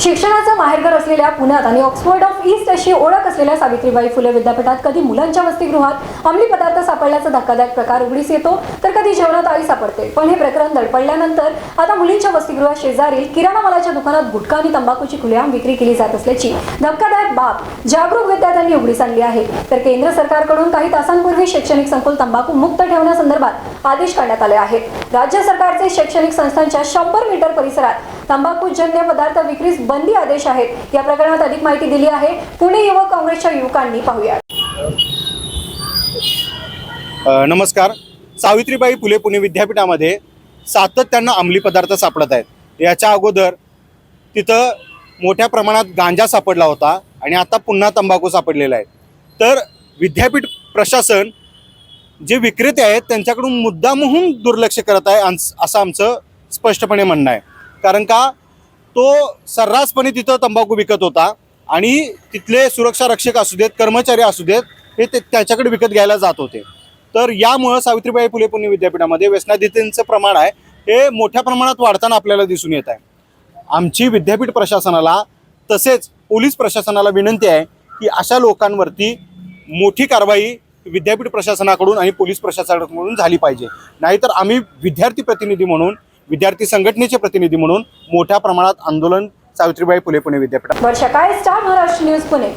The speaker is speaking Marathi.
शिक्षणाचं माहेरघर असलेल्या पुण्यात आणि ऑक्सफोर्ड ऑफ ईस्ट अशी ओळख असलेल्या सावित्रीबाई फुले विद्यापीठात कधी मुलांच्या वसतिगृहात अंमली पदार्थ सापडल्याचा धक्कादायक प्रकार उघडीस येतो तर कधी जेवणात आई सापडते. पण हे प्रकरण दडपडल्यानंतर आता मुलींच्या वसतिगृहात शेजारील किराणा मालाच्या दुकानात गुटखा आणि तंबाखूची खुलेआम विक्री केली जात असल्याची धक्कादायक बाब जागरूक विद्यार्थ्यांनी उघडीस आणली आहे. तर केंद्र सरकारकडून काही तासांपूर्वी शैक्षणिक संकुल तंबाखू मुक्त ठेवण्यासंदर्भात आदेश करण्यात आले आहेत. राज्य सरकारचे शैक्षणिक संस्थांच्या शंभर मीटर परिसरात तंबाखूजन्य पदार्थ विक्रीस बंदी आदेश आहेत. या प्रकरणात अधिक माहिती दिली आहे. पुणे युवक काँग्रेसच्या युवकांनी पाहूया. नमस्कार. सावित्रीबाई फुले पुणे विद्यापीठामध्ये सातत्यानं अंमली पदार्थ सापडत आहेत. याच्या अगोदर तिथं मोठ्या प्रमाणात गांजा सापडला होता आणि आता पुन्हा तंबाखू सापडलेला आहे. तर विद्यापीठ प्रशासन जे विक्रेते आहेत त्यांच्याकडून मुद्दामहून दुर्लक्ष करत आहे असं आमचं स्पष्टपणे म्हणणं आहे. कारण का? तो सर्रासपणे तिथं तंबाखू विकत होता आणि तिथले सुरक्षा रक्षक असू देत कर्मचारी असू देत हे ते त्याच्याकडे विकत घ्यायला जात होते. तर यामुळं सावित्रीबाई फुले पुणे विद्यापीठामध्ये व्यसनाधीतींचं प्रमाण आहे. हे मोठ्या प्रमाणात वाढताना आपल्याला दिसून येत आहे. आमची विद्यापीठ प्रशासनाला तसेच पोलीस प्रशासनाला विनंती आहे की अशा लोकांवरती मोठी कारवाई विद्यापीठ प्रशासनाकडून आणि पोलीस प्रशासनाकडून झाली पाहिजे. नाहीतर आम्ही विद्यार्थी प्रतिनिधी म्हणून विद्यार्थी संघटनेचे प्रतिनिधी म्हणून मोठ्या प्रमाणात आंदोलन सावित्रीबाई फुले पुणे विद्यापीठात. वर्षा काय स्टार महाराष्ट्र न्यूज पुणे.